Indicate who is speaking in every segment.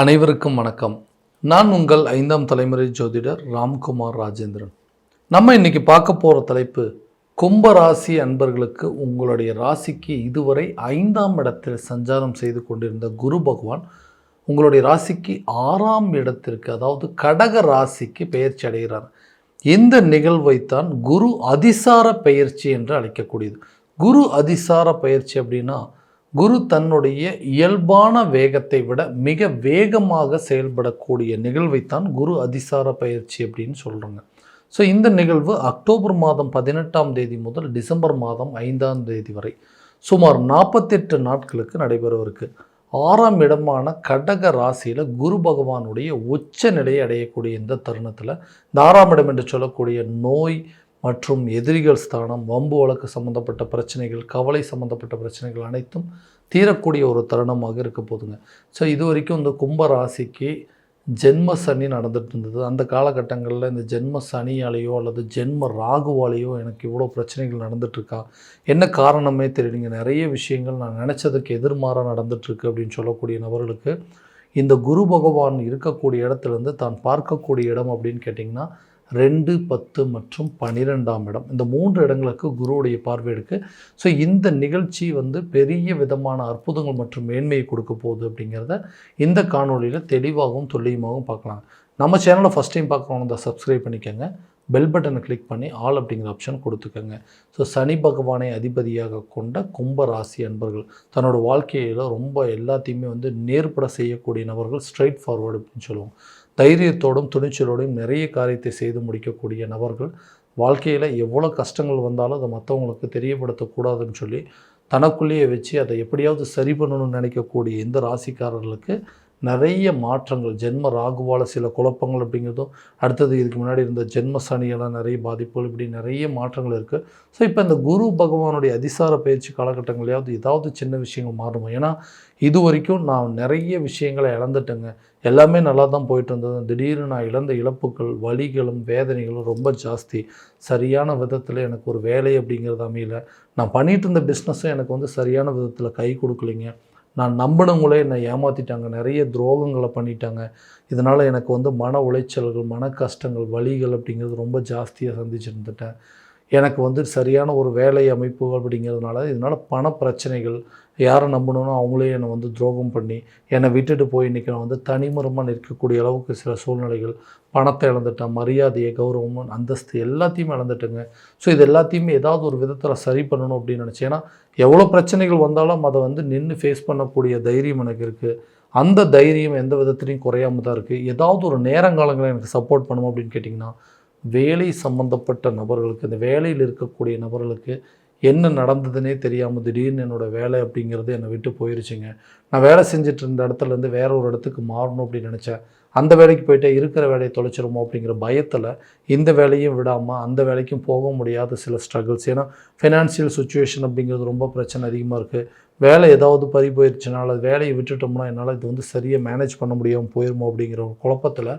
Speaker 1: அனைவருக்கும் வணக்கம். நான் உங்கள் ஐந்தாம் தலைமுறை ஜோதிடர் ராம்குமார் ராஜேந்திரன். நம்ம இன்னைக்கு பார்க்க போகிற தலைப்பு கும்ப ராசி அன்பர்களுக்கு உங்களுடைய ராசிக்கு இதுவரை ஐந்தாம் இடத்தில் சஞ்சாரம் செய்து கொண்டிருந்த குரு பகவான் உங்களுடைய ராசிக்கு ஆறாம் இடத்திற்கு அதாவது கடக ராசிக்கு பெயர்ச்சி அடைகிறார். இந்த நிகழ்வைத்தான் குரு அதிசார பயிற்சி என்று அழைக்கக்கூடியது. குரு அதிசார பயிற்சி அப்படின்னா குரு தன்னுடைய இயல்பான வேகத்தை விட மிக வேகமாக செயல்படக்கூடிய நிகழ்வைத்தான் குரு அதிசார பயிற்சி அப்படின்னு சொல்கிறாங்க ஸோ இந்த நிகழ்வு அக்டோபர் மாதம் பதினெட்டாம் தேதி முதல் டிசம்பர் மாதம் ஐந்தாம் தேதி வரை சுமார் நாற்பத்தெட்டு நாட்களுக்கு நடைபெறவிருக்கு. ஆறாம் இடமான கடக ராசியில் குரு பகவானுடைய உச்ச நிலையை அடையக்கூடிய இந்த தருணத்தில் இந்த ஆறாம் இடம் என்று சொல்லக்கூடிய நோய் மற்றும் எதிரிகள் ஸ்தானம் வம்பு வழக்கு சம்மந்தப்பட்ட பிரச்சனைகள் கவலை சம்மந்தப்பட்ட பிரச்சனைகள் அனைத்தும் தீரக்கூடிய ஒரு தருணமாக இருக்க போதுங்க. ஸோ இது வரைக்கும் இந்த கும்ப ராசிக்கு ஜென்ம சனி நடந்துட்டு இருந்தது. அந்த காலகட்டங்களில் இந்த ஜென்ம சனியாலேயோ அல்லது ஜென்ம ராகுவாலேயோ எனக்கு இவ்வளோ பிரச்சனைகள் நடந்துட்டுருக்கா என்ன காரணமே தெரியலீங்க. நிறைய விஷயங்கள் நான் நினச்சதுக்கு எதிர்மாறாக நடந்துட்டுருக்கு அப்படின்னு சொல்லக்கூடிய நபர்களுக்கு இந்த குரு பகவான் இருக்கக்கூடிய இடத்துலேருந்து தான் பார்க்கக்கூடிய இடம் அப்படின்னு கேட்டிங்கன்னா ரெண்டு பத்து மற்றும் பன்னிரெண்டாம் இடம். இந்த மூன்று இடங்களுக்கு குருவுடைய பார்வை இருக்கு. ஸோ இந்த நிகழ்ச்சி வந்து பெரிய விதமான அற்புதங்கள் மற்றும் மேன்மையை கொடுக்க போகுது அப்படிங்கிறத இந்த காணொலியில் தெளிவாகவும் துல்லியமாகவும் பார்க்கலாம். நம்ம சேனலை ஃபஸ்ட் டைம் பார்க்குறவங்க தான் சப்ஸ்கிரைப் பண்ணிக்கோங்க. பெல் பட்டனை கிளிக் பண்ணி ஆல் அப்படிங்கிற ஆப்ஷன் கொடுத்துக்கோங்க. ஸோ சனி பகவானை அதிபதியாக கொண்ட கும்ப ராசி அன்பர்கள் தன்னோட வாழ்க்கையில் ரொம்ப எல்லாத்தையுமே வந்து நேர்பட செய்யக்கூடிய நபர்கள் ஸ்ட்ரைட் ஃபார்வர்டு அப்படின்னு சொல்லுவோம். தைரியத்தோடும் துணிச்சலோடும் நிறைய காரியத்தை செய்து முடிக்கக்கூடிய நபர்கள் வாழ்க்கையில் எவ்வளோ கஷ்டங்கள் வந்தாலும் அதை மற்றவங்களுக்கு தெரியப்படுத்தக்கூடாதுன்னு சொல்லி தனக்குள்ளேயே வச்சு அதை எப்படியாவது சரி பண்ணணும்னு நினைக்கக்கூடிய இந்த ராசிக்காரர்களுக்கு நிறைய மாற்றங்கள். ஜென்ம ராகுவால் சில குழப்பங்கள் அப்படிங்கிறதும் அடுத்தது இதுக்கு முன்னாடி இருந்த ஜென்ம சனியெல்லாம் நிறைய பாதிப்புகள் இப்படி நிறைய மாற்றங்கள் இருக்குது ஸோ இப்போ இந்த குரு பகவானுடைய அதிசார பயிற்சி காலகட்டங்களையாவது ஏதாவது சின்ன விஷயங்கள் மாறுமா ஏன்னா இது வரைக்கும் நான் நிறைய விஷயங்களை இழந்துட்டேங்க. எல்லாமே நல்லா தான் போயிட்டு இருந்தது திடீர்னு நான் இழந்த இழப்புகள் வலிகளும் வேதனைகளும் ரொம்ப ஜாஸ்தி. சரியான விதத்தில் எனக்கு ஒரு வேலை அப்படிங்கிறது அமையல. நான் பண்ணிகிட்டு இருந்த பிஸ்னஸும் எனக்கு வந்து சரியான விதத்தில் கை கொடுக்கலைங்க. நான் நம்பினவங்களே என்னை ஏமாற்றிட்டாங்க நிறைய துரோகங்களை பண்ணிட்டாங்க. இதனால் எனக்கு வந்து மன உளைச்சல்கள் மன கஷ்டங்கள் வலிகள் அப்படிங்கிறது ரொம்ப ஜாஸ்தியாக சந்திச்சுருந்துட்டேன். எனக்கு வந்து சரியான ஒரு வேலை அமைப்பு அப்படிங்கிறதுனால இதனால் பண பிரச்சனைகள் யாரை நம்பணும்னோ அவங்களே என்னை வந்து துரோகம் பண்ணி என்னை விட்டுட்டு போய் இன்றைக்கி நான் வந்து தனிமரமாக நிற்கக்கூடிய அளவுக்கு சில சூழ்நிலைகள் பணத்தை இழந்துட்டேன் மரியாதையை கௌரவம் அந்தஸ்து எல்லாத்தையுமே இழந்துட்டேங்க. ஸோ இது எல்லாத்தையுமே ஏதாவது ஒரு விதத்தில் சரி பண்ணணும் அப்படின்னு நினச்சேன்னா ஏன்னா எவ்வளோ பிரச்சனைகள் வந்தாலும் அதை வந்து நின்று ஃபேஸ் பண்ணக்கூடிய தைரியம் எனக்கு இருக்குது அந்த தைரியம் எந்த விதத்துலையும் குறையாம தான் இருக்குது ஏதாவது ஒரு நேரங்காலங்களை எனக்கு சப்போர்ட் பண்ணும் அப்படின்னு கேட்டிங்கன்னா வேலை சம்மந்தப்பட்ட நபர்களுக்கு இந்த வேலையில் இருக்கக்கூடிய நபர்களுக்கு என்ன நடந்ததுன்னே தெரியாமல் திடீர்னு என்னோடய வேலை அப்படிங்கிறது என்னை விட்டு போயிருச்சுங்க. நான் வேலை செஞ்சுட்டு இருந்த இடத்துலேருந்து வேற ஒரு இடத்துக்கு மாறணும் அப்படின்னு நினச்சேன். அந்த வேலைக்கு போயிட்டு இருக்கிற வேலையை தொலைச்சிருமோ அப்படிங்கிற பயத்தில் இந்த வேலையும் விடாமல் அந்த வேலைக்கும் போக முடியாத சில ஸ்ட்ரகிள்ஸ் ஏன்னா ஃபினான்ஷியல் சுச்சுவேஷன் அப்படிங்கிறது ரொம்ப பிரச்சனை அதிகமாக இருக்குது வேலை ஏதாவது பறி போயிடுச்சுனால அது வேலையை விட்டுட்டோம்னா என்னால் இது வந்து சரியாக மேனேஜ் பண்ண முடியாமல் போயிருமோ அப்படிங்கிற ஒரு குழப்பத்தில்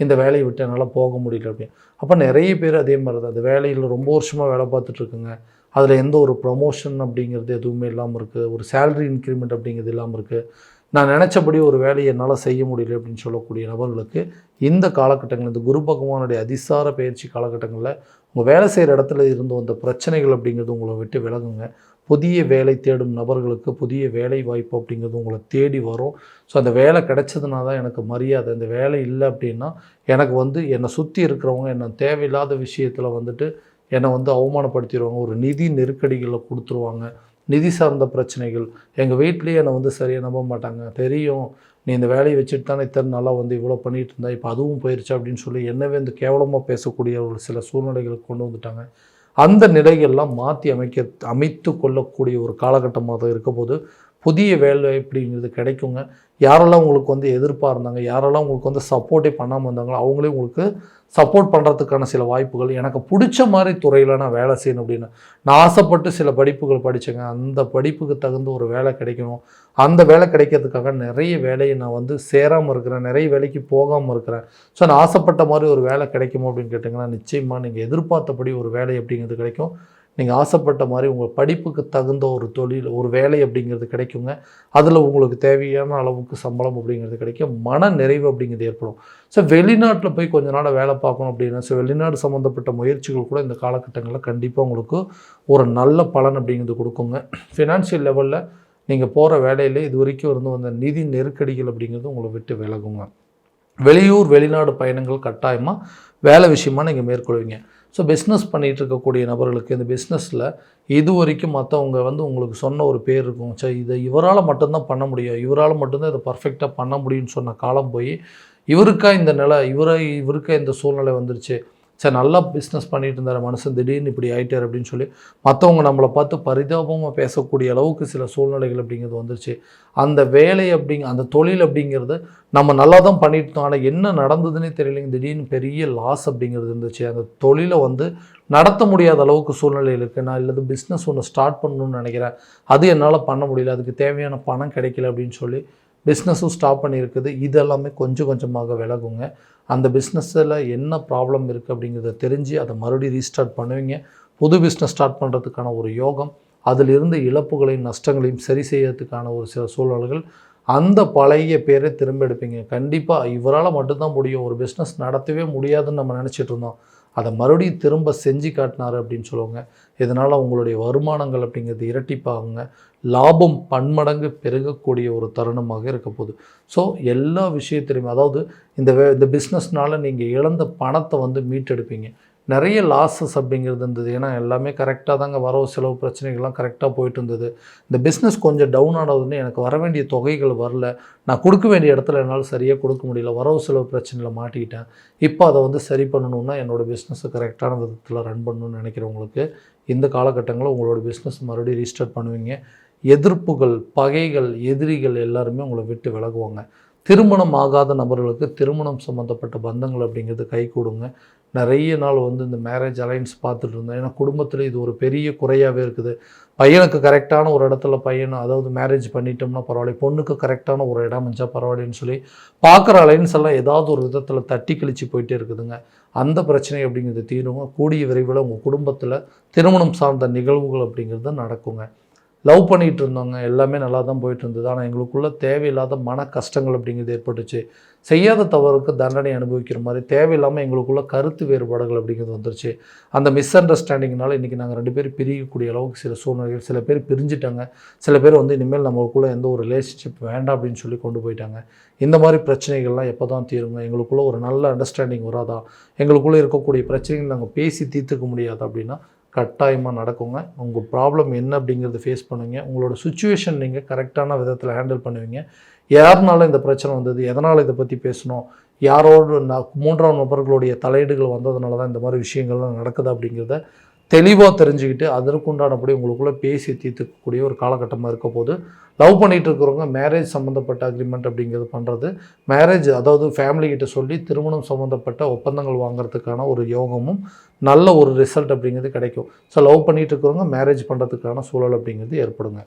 Speaker 1: இந்த வேலையை விட்டு என்னால் போக முடியல அப்படின்னு. அப்போ நிறைய பேர் அதே மாதிரி தான் அந்த வேலையில் ரொம்ப வருஷமாக வேலை பார்த்துட்ருக்குங்க அதில் எந்த ஒரு ப்ரொமோஷன் அப்படிங்கிறது எதுவுமே இல்லாமல் இருக்குது ஒரு சேலரி இன்க்ரிமெண்ட் அப்படிங்கிறது இல்லாமல் இருக்குது நான் நினச்சபடி ஒரு வேலையை என்னால் செய்ய முடியல அப்படின்னு சொல்லக்கூடிய நபர்களுக்கு இந்த காலகட்டங்கள் இந்த குரு பகவானுடைய அதிசார பயிற்சி காலகட்டங்களில் உங்கள் வேலை செய்கிற இடத்துல இருந்து வந்த பிரச்சனைகள் அப்படிங்கிறது உங்களை விட்டு விலகுங்க. புதிய வேலை தேடும் நபர்களுக்கு புதிய வேலை வாய்ப்பு அப்படிங்கிறது உங்களை தேடி வரும். ஸோ அந்த வேலை கிடைச்சதுனா தான் எனக்கு மரியாதை இந்த வேலை இல்லை அப்படின்னா எனக்கு வந்து என்னை சுற்றி இருக்கிறவங்க என்னை தேவையில்லாத விஷயத்தில் வந்துட்டு என்னை வந்து அவமானப்படுத்திடுவாங்க. ஒரு நிதி நெருக்கடிகளை கொடுத்துருவாங்க. நிதி சார்ந்த பிரச்சனைகள். எங்கள் வீட்லேயே என்னை வந்து சரியாக நம்ப மாட்டாங்க. தெரியும். நீ இந்த வேலையை வச்சுட்டு தானே இத்தனை நாளாக வந்து இவ்வளோ பண்ணிகிட்டு இருந்தா. இப்போ அதுவும் போயிடுச்சு அப்படின்னு சொல்லி என்னவே இந்த கேவலமாக பேசக்கூடிய ஒரு சில சூழ்நிலைகளுக்கு கொண்டு வந்துட்டாங்க. அந்த நிலைகள்லாம் மாற்றி அமைக்க அமைத்து கொள்ளக்கூடிய ஒரு காலகட்டமாக தான் இருக்க போது புதிய வேலை அப்படிங்கிறது கிடைக்குங்க. யாரெல்லாம் உங்களுக்கு வந்து எதிர்ப்பாக இருந்தாங்க யாரெல்லாம் உங்களுக்கு வந்து சப்போர்ட்டே பண்ணாமல் இருந்தாங்களோ அவங்களே உங்களுக்கு சப்போர்ட் பண்ணுறதுக்கான சில வாய்ப்புகள். எனக்கு பிடிச்ச மாதிரி துறையில் நான் வேலை செய்யணும் அப்படின்னு நான் ஆசைப்பட்டு சில படிப்புகள் படித்தேங்க அந்த படிப்புக்கு தகுந்த ஒரு வேலை கிடைக்கணும். அந்த வேலை கிடைக்கிறதுக்காக நிறைய வேலையை நான் வந்து சேராமல் இருக்கிறேன். நிறைய வேலைக்கு போகாமல் இருக்கிறேன். ஸோ நான் ஆசைப்பட்ட மாதிரி ஒரு வேலை கிடைக்குமோ அப்படின்னு கேட்டிங்கன்னா நிச்சயமாக நீங்கள் எதிர்பார்த்தபடி ஒரு வேலை அப்படிங்கிறது கிடைக்கும். நீங்கள் ஆசைப்பட்ட மாதிரி உங்கள் படிப்புக்கு தகுந்த ஒரு தொழில் ஒரு வேலை அப்படிங்கிறது கிடைக்குங்க. அதில் உங்களுக்கு தேவையான அளவுக்கு சம்பளம் அப்படிங்கிறது கிடைக்கும் மன நிறைவு அப்படிங்கிறது ஏற்படும். ஸோ வெளிநாட்டில் போய் கொஞ்ச நாள் வேலை பார்க்கணும் அப்படின்னா ஸோ வெளிநாடு சம்மந்தப்பட்ட முயற்சிகள் கூட இந்த காலகட்டங்களில் கண்டிப்பாக உங்களுக்கு ஒரு நல்ல பலன் அப்படிங்கிறது கொடுக்குங்க. ஃபினான்ஷியல் லெவலில் நீங்கள் போகிற வேலையில் இது வரைக்கும் இருந்து வந்த நிதி நெருக்கடிகள் அப்படிங்கிறது உங்களை விட்டு விலகுங்க. வெளியூர் வெளிநாடு பயணங்கள் கட்டாயமாக வேலை விஷயமா நீங்கள் மேற்கொள்வீங்க. ஸோ பிஸ்னஸ் பண்ணிகிட்டு இருக்கக்கூடிய நபர்களுக்கு இந்த பிஸ்னஸில் இது வரைக்கும் மற்றவங்க வந்து உங்களுக்கு சொன்ன ஒரு பேர் இருக்கும். சே இதை இவரால் மட்டும்தான் பண்ண முடியும். இவரால் மட்டும்தான் இதை பர்ஃபெக்டாக பண்ண முடியும்னு சொன்ன காலம் போய் இவருக்கா இந்த நிலை இவரை இவருக்கா இந்த சூழ்நிலை வந்துருச்சு? சரி நல்லா பிஸ்னஸ் பண்ணிட்டு இருந்தார் மனுஷன் திடீர்னு இப்படி ஆகிட்டார் அப்படின்னு சொல்லி மற்றவங்க நம்மளை பார்த்து பரிதாபமாக பேசக்கூடிய அளவுக்கு சில சூழ்நிலைகள் அப்படிங்கிறது வந்துருச்சு. அந்த வேலை அப்படிங்க அந்த தொழில் அப்படிங்கிறது நம்ம நல்லா தான் பண்ணிட்டு இருந்தோம். ஆனால் என்ன நடந்ததுன்னே தெரியலைங்க. திடீர்னு பெரிய லாஸ் அப்படிங்கிறது இருந்துச்சு. அந்த தொழிலை வந்து நடத்த முடியாத அளவுக்கு சூழ்நிலை இருக்குது நான் இல்லது பிஸ்னஸ் ஒன்று ஸ்டார்ட் பண்ணணும்னு நினைக்கிறேன். அது என்னால் பண்ண முடியல. அதுக்கு தேவையான பணம் கிடைக்கல அப்படின்னு சொல்லி பிஸ்னஸும் ஸ்டாப் பண்ணியிருக்குது. இதெல்லாமே கொஞ்சம் கொஞ்சமாக விலகுங்க. அந்த பிஸ்னஸில் என்ன ப்ராப்ளம் இருக்குது அப்படிங்கிறத தெரிஞ்சு அதை மறுபடியும் ரீஸ்டார்ட் பண்ணுவீங்க. புது பிஸ்னஸ் ஸ்டார்ட் பண்ணுறதுக்கான ஒரு யோகம் அதில் இழப்புகளையும் நஷ்டங்களையும் சரி செய்யறதுக்கான ஒரு சில சூழல்கள் அந்த பழைய பேரை திரும்ப எடுப்பீங்க. கண்டிப்பாக இவரால் மட்டும்தான் முடியும். ஒரு பிஸ்னஸ் நடத்தவே முடியாதுன்னு நம்ம நினச்சிட்டு இருந்தோம். அதை மறுபடியும் திரும்ப செஞ்சு காட்டினார் அப்படின்னு சொல்லுவாங்க. இதனால் அவங்களுடைய வருமானங்கள் அப்படிங்கிறது இரட்டிப்பாகுங்க. லாபம் பன்மடங்கு பெருகக்கூடிய ஒரு தருணமாக இருக்க போகுது. ஸோ எல்லா விஷயத்திலையுமே அதாவது இந்த வே இந்த பிஸ்னஸ்னால் நீங்கள் இழந்த பணத்தை வந்து மீட்டெடுப்பீங்க. நிறைய லாஸஸ் அப்படிங்கிறது இருந்தது. ஏன்னா எல்லாமே கரெக்டாக தாங்க வரவு செலவு பிரச்சனைகள்லாம் கரெக்டாக போயிட்டு இருந்தது. இந்த பிஸ்னஸ் கொஞ்சம் டவுன் ஆனதுன்னு எனக்கு வர வேண்டிய தொகைகள் வரல. நான் கொடுக்க வேண்டிய இடத்துல என்னால் சரியாக கொடுக்க முடியல. வரவு செலவு பிரச்சனையில் மாட்டிக்கிட்டேன். இப்போ அதை வந்து சரி பண்ணணும்னா என்னோடய பிஸ்னஸை கரெக்டான விதத்தில் ரன் பண்ணணும்னு நினைக்கிறவங்களுக்கு இந்த காலகட்டங்களில் உங்களோட பிஸ்னஸ் மறுபடியும் ரீஸ்டார்ட் பண்ணுவீங்க. எதிர்ப்புகள் பகைகள் எதிரிகள் எல்லாருமே உங்களை விட்டு விலகுவாங்க. திருமணம் ஆகாத நபர்களுக்கு திருமணம் சம்மந்தப்பட்ட பந்தங்கள் அப்படிங்கிறது கை கொடுங்க. நிறைய நாள் வந்து இந்த மேரேஜ் அலைன்ஸ் பார்த்துட்டு இருந்தேன். ஏன்னா குடும்பத்தில் இது ஒரு பெரிய குறையாகவே இருக்குது. பையனுக்கு கரெக்டான ஒரு இடத்துல பையன் அதாவது மேரேஜ் பண்ணிட்டோம்னா பரவாயில்ல. பொண்ணுக்கு கரெக்டான ஒரு இடம் அமைச்சா பரவாயில்லன்னு சொல்லி பார்க்குற அலைன்ஸ் எல்லாம் ஏதாவது ஒரு விதத்தில் தட்டி கழிச்சு போயிட்டே இருக்குதுங்க. அந்த பிரச்சனை அப்படிங்கிறது தீருங்க. கூடிய விரைவில் உங்கள் குடும்பத்தில் திருமணம் சார்ந்த நிகழ்வுகள் அப்படிங்கிறது நடக்குங்க. லவ் பண்ணிகிட்டு இருந்தவங்க எல்லாமே நல்லா தான் போயிட்டு இருந்தது. ஆனால் எங்களுக்குள்ள தேவையில்லாத மன கஷ்டங்கள் அப்படிங்கிறது ஏற்பட்டுச்சு. செய்யாத தவறுக்கு தண்டனை அனுபவிக்கிற மாதிரி தேவையில்லாமல் எங்களுக்குள்ள கருத்து வேறுபாடுகள் அப்படிங்கிறது வந்துருச்சு. அந்த மிஸ் அண்டர்ஸ்டாண்டிங்னால இன்றைக்கி நாங்கள் ரெண்டு பேரும் பிரியக்கூடிய அளவுக்கு சில சூழ்நிலைகள் சில பேர் பிரிஞ்சுட்டாங்க. சில பேர் வந்து இனிமேல் நம்மளுக்குள்ள எந்த ஒரு ரிலேஷன்ஷிப் வேண்டாம் அப்படின்னு சொல்லி கொண்டு போயிட்டாங்க. இந்த மாதிரி பிரச்சனைகள்லாம் எப்போ தான் தீருங்க? எங்களுக்குள்ளே ஒரு நல்ல அண்டர்ஸ்டாண்டிங் வராதா? எங்களுக்குள்ளே இருக்கக்கூடிய பிரச்சனைகள் நாங்கள் பேசி தீர்த்துக்க முடியாது அப்படின்னா கட்டாயமாக நடக்குங்க. உங்கள் ப்ராப்ளம் என்ன அப்படிங்கிறத ஃபேஸ் பண்ணுவீங்க உங்களோட சுச்சுவேஷன் நீங்கள் கரெக்டான விதத்தில் ஹேண்டில் பண்ணுவீங்க. யாருனால இந்த பிரச்சனை வந்தது? எதனால் இதை பற்றி பேசணும்? யாரோடு நான் மூன்றாம் நபர்களுடைய தலையீடுகள் வந்ததுனால தான் இந்த மாதிரி விஷயங்கள்லாம் நடக்குது அப்படிங்கிறத தெளிவாக தெரிஞ்சுக்கிட்டு அதற்குண்டானபடி உங்களுக்குள்ளே பேசி தீர்த்துக்கக்கூடிய ஒரு காலகட்டமாக இருக்க போது லவ் பண்ணிகிட்டு இருக்கிறவங்க மேரேஜ் சம்மந்தப்பட்ட அக்ரிமெண்ட் அப்படிங்கிறது பண்ணுறது மேரேஜ் அதாவது ஃபேமிலி கிட்ட சொல்லி திருமணம் சம்மந்தப்பட்ட ஒப்பந்தங்கள் வாங்குறதுக்கான ஒரு யோகமும் நல்ல ஒரு ரிசல்ட் அப்படிங்கிறது கிடைக்கும். ஸோ லவ் பண்ணிகிட்டு இருக்கிறவங்க மேரேஜ் பண்ணுறதுக்கான சூழல் அப்படிங்கிறது ஏற்படுங்க.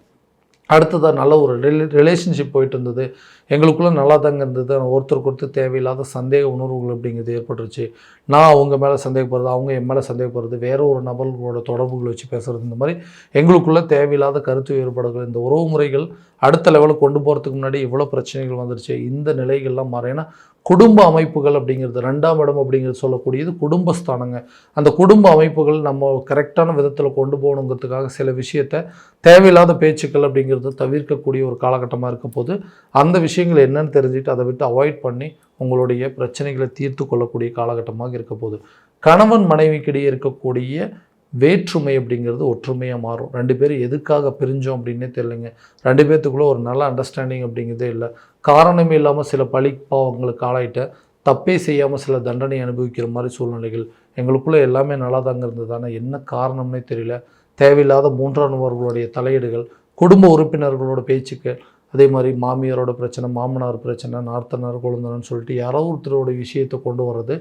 Speaker 1: அடுத்ததாக நல்ல ஒரு ரிலே ரிலேஷன்ஷிப் போயிட்டு இருந்தது எங்களுக்குள்ளே நல்லா தாங்க இருந்தது. ஒருத்தருக்கு ஒருத்தர் தேவையில்லாத சந்தேக உணர்வுகள் அப்படிங்கிறது ஏற்பட்டுருச்சு. நான் அவங்க மேலே சந்தேகப்படுறது அவங்க என் மேலே சந்தேகப்படுறது வேற ஒரு நபர்களோட தொடர்புகளை வச்சு பேசுகிறது இந்த மாதிரி எங்களுக்குள்ளே தேவையில்லாத கருத்து வேறுபாடுகள் இந்த உறவு முறைகள் அடுத்த லெவலுக்கு கொண்டு போகிறதுக்கு முன்னாடி இவ்வளோ பிரச்சனைகள் வந்துருச்சு. இந்த நிலைகள்லாம் மாறேன்னா குடும்ப அமைப்புகள் அப்படிங்கிறது ரெண்டாம் இடம் அப்படிங்கிறது சொல்லக்கூடியது குடும்பஸ்தானங்க. அந்த குடும்ப அமைப்புகள் நம்ம கரெக்டான விதத்தில் கொண்டு போகணுங்கிறதுக்காக சில விஷயத்த தேவையில்லாத பேச்சுக்கள் அப்படிங்கிறத தவிர்க்கக்கூடிய ஒரு காலகட்டமாக இருக்க போது அந்த விஷயங்கள் என்னன்னு தெரிஞ்சுட்டு அதை விட்டு அவாய்ட் பண்ணி உங்களுடைய பிரச்சனைகளை தீர்த்து கொள்ளக்கூடிய காலகட்டமாக இருக்க போகுது. கணவன் மனைவிக்கிடையே இருக்கக்கூடிய வேற்றுமை அப்படிங்கிறது ஒற்றுமையாக மாறும். ரெண்டு பேரும் எதுக்காக பிரிஞ்சோம் அப்படின்னே தெரியலைங்க. ரெண்டு பேர்த்துக்குள்ளே ஒரு நல்ல அண்டர்ஸ்டாண்டிங் அப்படிங்கிறதே இல்லை. காரணமே இல்லாமல் சில பழி பாவங்களுக்கு ஆளாயிட்ட தப்பே செய்யாமல் சில தண்டனை அனுபவிக்கிற மாதிரி சூழ்நிலைகள் எங்களுக்குள்ளே எல்லாமே நல்லா தாங்க இருந்தது. ஆனால் என்ன காரணம்னே தெரியல. தேவையில்லாத மூன்றாம் நபர்களுடைய தலையீடுகள் குடும்ப உறுப்பினர்களோட பேச்சுக்கள் அதே மாதிரி மாமியாரோட பிரச்சனை மாமனார் பிரச்சனை நார்த்தனார் குழந்தனன்னு சொல்லிட்டு யாரோ ஒருத்தரோட விஷயத்தை கொண்டு வர்றது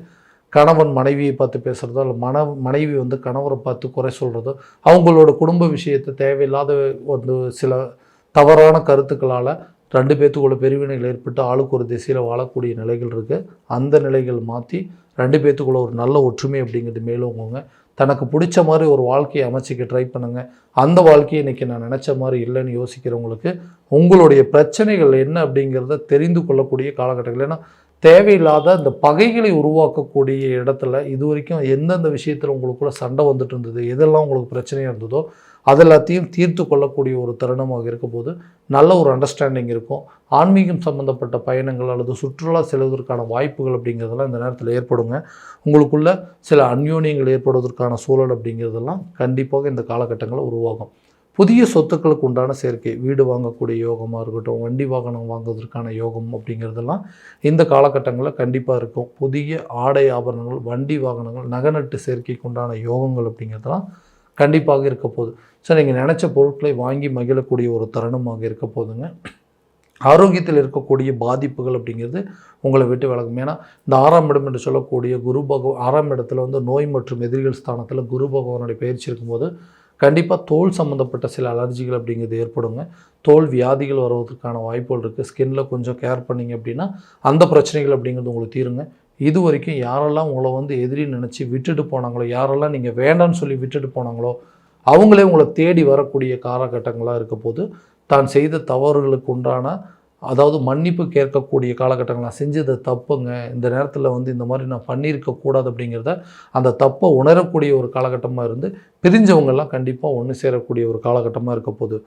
Speaker 1: கணவன் மனைவியை பார்த்து பேசுகிறதோ இல்லை மன மனைவி வந்து கணவரை பார்த்து குறை சொல்கிறதோ அவங்களோட குடும்ப விஷயத்தை தேவையில்லாத வந்து சில தவறான கருத்துக்களால் ரெண்டு பேர்த்துக்குள்ள பிரிவினைகள் ஏற்பட்டு ஆளுக்கு ஒரு திசையில் வாழக்கூடிய நிலைகள் இருக்குது அந்த நிலைகள் மாற்றி ரெண்டு பேர்த்துக்குள்ள ஒரு நல்ல ஒற்றுமை அப்படிங்கிறது மேலோங்குங்க. தனக்கு பிடிச்ச மாதிரி ஒரு வாழ்க்கையை அமைச்சிக்க ட்ரை பண்ணுங்கள் அந்த வாழ்க்கையை இன்றைக்கி நான் நினச்ச மாதிரி இல்லைன்னு யோசிக்கிறவங்களுக்கு உங்களுடைய பிரச்சனைகள் என்ன அப்படிங்கிறத தெரிந்து கொள்ளக்கூடிய காலகட்டங்கள். ஏன்னா தேவையில்லாத இந்த பகைகளை உருவாக்கக்கூடிய இடத்துல இது வரைக்கும் எந்தெந்த விஷயத்தில் உங்களுக்குள்ள சண்டை வந்துட்டு இருந்தது எதெல்லாம் உங்களுக்கு பிரச்சனையாக இருந்ததோ அதெல்லாத்தையும் தீர்த்து கொள்ளக்கூடிய ஒரு தருணமாக இருக்கும்போது போது நல்ல ஒரு அண்டர்ஸ்டாண்டிங் இருக்கும். ஆன்மீகம் சம்பந்தப்பட்ட பயணங்கள் அல்லது சுற்றுலா செல்வதற்கான வாய்ப்புகள் அப்படிங்கிறதெல்லாம் இந்த நேரத்தில் ஏற்படுங்க. உங்களுக்குள்ள சில அந்யோன்யங்கள் ஏற்படுவதற்கான சூழல் அப்படிங்கிறதெல்லாம் கண்டிப்பாக இந்த காலகட்டங்களில் உருவாகும். புதிய சொத்துக்களுக்கு உண்டான சேர்க்கை வீடு வாங்கக்கூடிய யோகமாக இருக்கட்டும் வண்டி வாகனம் வாங்குவதற்கான யோகம் அப்படிங்கிறதெல்லாம் இந்த காலகட்டங்களில் கண்டிப்பாக இருக்கும். புதிய ஆடை ஆபரணங்கள் வண்டி வாகனங்கள் நகநட்டு சேர்க்கைக்கு உண்டான யோகங்கள் அப்படிங்கிறதெல்லாம் கண்டிப்பாக இருக்க போகுது. ஸோ நீங்கள் நினச்ச பொருட்களை வாங்கி மகிழக்கூடிய ஒரு தருணமாக இருக்க போதுங்க ஆரோக்கியத்தில் இருக்கக்கூடிய பாதிப்புகள் அப்படிங்கிறது உங்களை விட்டு விலகும். ஏன்னா இந்த ஆறாம் இடம் என்று சொல்லக்கூடிய குரு பகவ ஆறாம் இடத்துல வந்து நோய் மற்றும் எதிரிகள் ஸ்தானத்தில் குரு பகவானுடைய பயிற்சி இருக்கும்போது கண்டிப்பாக தோல் சம்மந்தப்பட்ட சில அலர்ஜிகள் அப்படிங்கிறது ஏற்படுங்க. தோல் வியாதிகள் வருவதற்கான வாய்ப்புகள் இருக்குது ஸ்கின்ல கொஞ்சம் கேர் பண்ணிங்க அப்படின்னா அந்த பிரச்சனைகள் அப்படிங்கிறது உங்களுக்கு தீருங்க. இது வரைக்கும் யாரெல்லாம் உங்களை வந்து எதிரி நினச்சி விட்டுட்டு போனாங்களோ யாரெல்லாம் நீங்கள் வேண்டாம்னு சொல்லி விட்டுட்டு போனாங்களோ அவங்களே உங்களை தேடி வரக்கூடிய காலகட்டங்களாக இருக்க போது தான் செய்த தவறுகளுக்கு உண்டான அதாவது மன்னிப்பு கேட்கக்கூடிய காலகட்டங்கள் நான் செஞ்சது தப்புங்க இந்த நேரத்தில் வந்து இந்த மாதிரி நான் பண்ணியிருக்கக்கூடாது அப்படிங்கிறத அந்த தப்பை உணரக்கூடிய ஒரு காலகட்டமாக இருந்து பிரிஞ்சவங்கெல்லாம் கண்டிப்பாக ஒன்று சேரக்கூடிய ஒரு காலகட்டமாக இருக்க போகுது.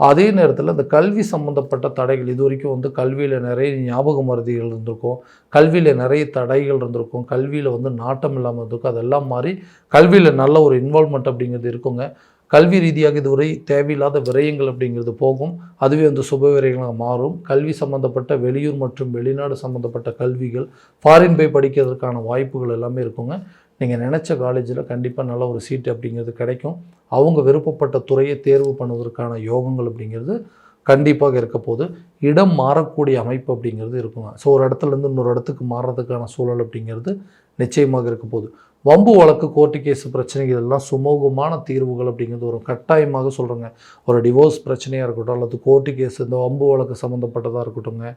Speaker 1: அதே நேரத்தில் இந்த கல்வி சம்மந்தப்பட்ட தடைகள் இது வரைக்கும் வந்து கல்வியில் நிறைய ஞாபக மருதிகள் இருந்திருக்கும் கல்வியில் நிறைய தடைகள் இருந்திருக்கும் கல்வியில் வந்து நாட்டம் இல்லாமல் இருந்திருக்கும் அதெல்லாம் மாதிரி கல்வியில் நல்ல ஒரு இன்வால்மெண்ட் அப்படிங்கிறது இருக்குங்க. கல்வி ரீதியாக இதுவரை தேவையில்லாத விரயங்கள் அப்படிங்கிறது போகும். அதுவே வந்து சுப விரயங்களாக மாறும். கல்வி சம்மந்தப்பட்ட வெளியூர் மற்றும் வெளிநாடு சம்மந்தப்பட்ட கல்விகள் ஃபாரின் போய் படிக்கிறதுக்கான வாய்ப்புகள் எல்லாமே இருக்குங்க. நீங்கள் நினச்ச காலேஜில் கண்டிப்பாக நல்ல ஒரு சீட்டு அப்படிங்கிறது கிடைக்கும். அவங்க விருப்பப்பட்ட துறையை தேர்வு பண்ணுவதற்கான யோகங்கள் அப்படிங்கிறது கண்டிப்பாக இருக்க போது இடம் மாறக்கூடிய அமைப்பு அப்படிங்கிறது இருக்குங்க. ஸோ ஒரு இடத்துலேருந்து இன்னொரு இடத்துக்கு மாறுறதுக்கான சூழல் அப்படிங்கிறது நிச்சயமாக இருக்க போகுது. வம்பு வழக்கு கோர்ட்டு கேஸ் பிரச்சனைகள் இதெல்லாம் சுமூகமான தீர்வுகள் அப்படிங்கிறது ஒரு கட்டாயமாக சொல்கிறேங்க ஒரு டிவோர்ஸ் பிரச்சனையாக இருக்கட்டும் அல்லது கோர்ட்டு கேஸ் இந்த வம்பு வழக்கு சம்மந்தப்பட்டதாக இருக்கட்டும்ங்க.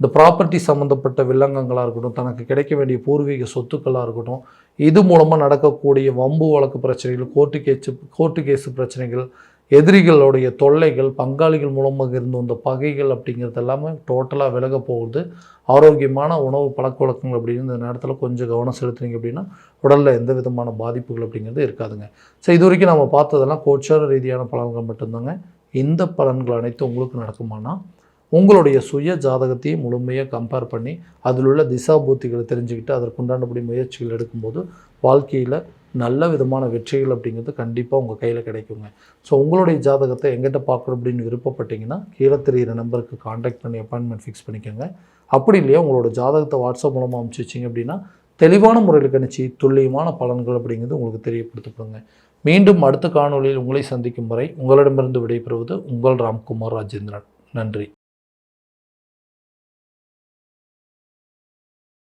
Speaker 1: இந்த ப்ராப்பர்ட்டி சம்மந்தப்பட்ட வில்லங்கங்களாக இருக்கட்டும் தனக்கு கிடைக்க வேண்டிய பூர்வீக சொத்துக்களாக இருக்கட்டும் இது மூலமாக நடக்கக்கூடிய வம்பு வழக்கு பிரச்சனைகள் கோர்ட்டு கேஸ் கோர்ட்டு கேஸு பிரச்சனைகள் எதிரிகளுடைய தொல்லைகள் பங்காளிகள் மூலமாக இருந்து வந்த பகைகள் அப்படிங்கிறது எல்லாமே டோட்டலாக விலக போகுது. ஆரோக்கியமான உணவு பழக்க வழக்கங்கள் அப்படின்னு இந்த நேரத்தில் கொஞ்சம் கவனம் செலுத்துனீங்க அப்படின்னா உடலில் எந்த விதமான பாதிப்புகள் அப்படிங்கிறது இருக்காதுங்க. ஸோ இது வரைக்கும் நம்ம பார்த்ததெல்லாம் கோச்சார ரீதியான பலன்கள் மட்டும்தாங்க. இந்த பலன்கள் அனைத்தும் உங்களுக்கு நடக்குமானா உங்களுடைய சுய ஜாதகத்தையும் முழுமையாக கம்பேர் பண்ணி அதில் உள்ள திசாபூத்திகளை தெரிஞ்சுக்கிட்டு அதற்குண்டானபடி முயற்சிகள் எடுக்கும்போது வாழ்க்கையில் நல்ல விதமான வெற்றிகள் அப்படிங்கிறது கண்டிப்பாக உங்கள் கையில் கிடைக்குங்க. ஸோ உங்களுடைய ஜாதகத்தை எங்கிட்ட பார்க்கணும் அப்படின்னு விருப்பப்பட்டீங்கன்னா கீழே தெரிகிற நம்பருக்கு காண்டாக்ட் பண்ணி அப்பாயின்மெண்ட் ஃபிக்ஸ் பண்ணிக்கோங்க. அப்படி இல்லையா உங்களோட ஜாதகத்தை வாட்ஸ்அப் மூலமாக அனுப்பிச்சி வச்சிங்க அப்படின்னா தெளிவான முறையில் கணிச்சு துல்லியமான பலன்கள் அப்படிங்கிறது உங்களுக்கு தெரியப்படுத்தப்படுங்க. மீண்டும் அடுத்த காணொளியில் உங்களை சந்திக்கும் வரை உங்களிடமிருந்து விடைபெறுவது உங்கள் ராம்குமார் ராஜேந்திரன். நன்றி.